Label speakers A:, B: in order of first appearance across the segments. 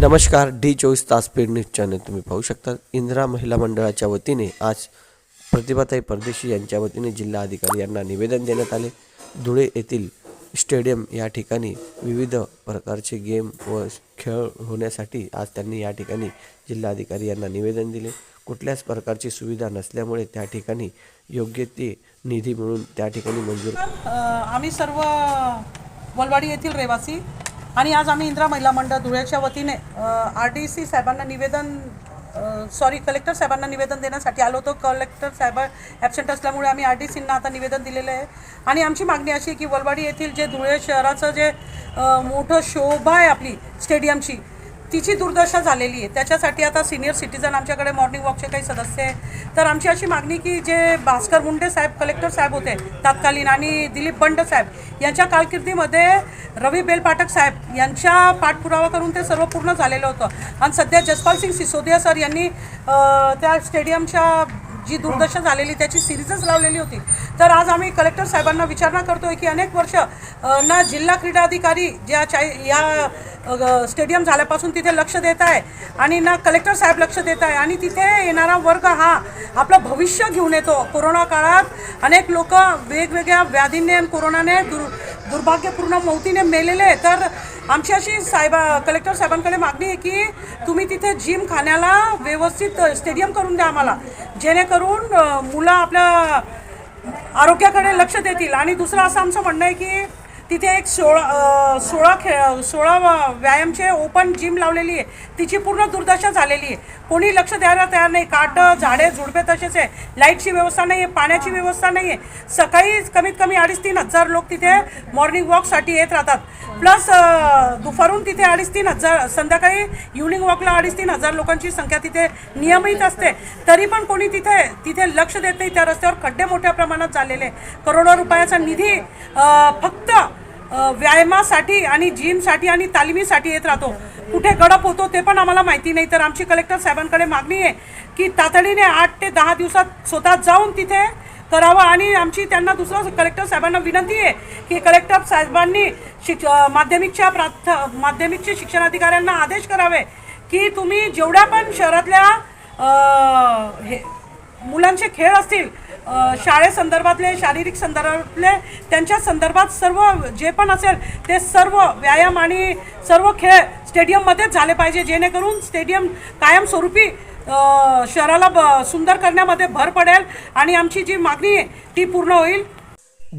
A: नमस्कार डी चोवीस तास पेड न्यूज चॅनल तुम्ही पाहू शकता. इंदिरा महिला मंडळाच्या वतीने आज प्रतिभाताई परदेशी यांच्या वतीने जिल्हा अधिकारी यांना निवेदन देण्यात आले. धुळे येथील स्टेडियम या ठिकाणी विविध प्रकारचे गेम व खेळ होण्यासाठी आज त्यांनी या ठिकाणी जिल्हाधिकारी यांना निवेदन दिले. कुठल्याच प्रकारची सुविधा नसल्यामुळे त्या ठिकाणी योग्य ते निधी मिळून त्या ठिकाणी मंजूर
B: आम्ही सर्व वलवाडी येथील रहिवासी आणि आज आम्ही इंदिरा महिला मंडळ धुळ्याच्या वतीने आर डी सी साहेबांना निवेदन सॉरी कलेक्टर साहेबांना निवेदन देण्यासाठी आलो होतो. कलेक्टर साहेब ॲबसेंट असल्यामुळे आम्ही आर डी सींना आता निवेदन दिलेलं आहे. आणि आमची मागणी अशी आहे की वलवाडी येथील जे धुळे शहराचं जे मोठं शोभा आहे आपली स्टेडियमची तिची दुर्दशा झालेली आहे. त्याच्यासाठी आता सिनियर सिटीजन आमच्याकडे मॉर्निंग वॉकचे काही सदस्य आहे तर आमची अशी मागणी की जे भास्कर मुंडे साहेब कलेक्टर साहेब होते तत्कालीन आणि दिलीप बंड साहेब यांच्या कारकिर्दीमध्ये रवी बेलपाठक साहेब यांच्या पाठपुरावा करून ते सर्व पूर्ण झालेलं होतं. आणि सध्या जसपाल सिंग सिसोदिया सर यांनी त्या स्टेडियमच्या जी दुर्दशा झालेली त्याची सिरीजच लावलेली होती. तर आज आम्ही कलेक्टर साहेबांना विचारणा करतोय की अनेक वर्ष ना जिल्हा क्रीडा अधिकारी ज्या चाय या स्टेडियम झाल्यापासून तिथे लक्ष देत आहे आणि ना कलेक्टर साहेब लक्ष देत आहे. आणि तिथे येणारा वर्ग हा आपलं भविष्य घेऊन येतो. कोरोना काळात अनेक लोक वेगवेगळ्या व्याधीने आणि कोरोनाने दुर दुर्भाग्यपूर्ण मौतीने मेलेले तर आमची अशी साहेबा कलेक्टर साहेबांकडे मागणी आहे की तुम्ही तिथे जिम खाण्याला व्यवस्थित स्टेडियम करून द्या आम्हाला. जेणेकरून मुलं आपल्या आरोग्याकडे लक्ष देतील. आणि दुसरं असं आमचं म्हणणं आहे की तिथे एक सोळा सोळा खेळ सोळा व्यायामचे ओपन जिम लावलेली आहे. तिची पूर्ण दुर्दशा झालेली आहे. कोणी लक्ष द्यायला तयार नाही. काटं झाडे झुडपे तसेच आहे. लाईटची व्यवस्था नाही आहे पाण्याची व्यवस्था नाही आहे सकाळी कमीत कमी अडीच तीन हजार लोक तिथे मॉर्निंग वॉकसाठी येत राहतात. प्लस दुपारून तिथे अडीच तीन हजार संध्याकाळी इव्हनिंग वॉकला अडीच तीन हजार लोकांची संख्या तिथे नियमित असते. तरी पण कोणी तिथे तिथे लक्ष देत नाही. त्या रस्त्यावर खड्डे मोठ्या प्रमाणात झालेले. करोडो रुपयाचा निधी फक्त व्यायामासाठी आणि जिमसाठी आणि तालिमीसाठी येत राहतो. कुठे गडप होतो ते पण आम्हाला माहिती नाही. तर आमची कलेक्टर साहेबांकडे मागणी आहे की तातडीने आठ ते दहा दिवसात स्वतः जाऊन तिथे करावं. आणि आमची त्यांना दुसरं कलेक्टर साहेबांना विनंती आहे की कलेक्टर साहेबांनी शिक माध्यमिकच्या प्राथ माध्यमिकच्या शिक्षणाधिकाऱ्यांना आदेश करावे की तुम्ही जेवढ्या पण शहरातल्या हे मुलांचे खेळ असतील शाळेसंदर्भातले शारीरिक संदर्भातले त्यांच्या संदर्भात सर्व जे पण असेल ते सर्व व्यायाम आणि सर्व खेळ स्टेडियममध्येच झाले पाहिजे जेणेकरून स्टेडियम कायमस्वरूपी शहराला ब सुंदर करण्यामध्ये भर पडेल आणि आमची जी मागणी आहे ती पूर्ण होईल.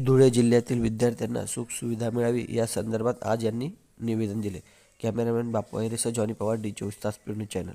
A: धुळे जिल्ह्यातील विद्यार्थ्यांना सुखसुविधा मिळावी या संदर्भात आज यांनी निवेदन दिले. कॅमेरामॅन बापू हैरेसह जॉनी पवार डी चोवीस तास चॅनल.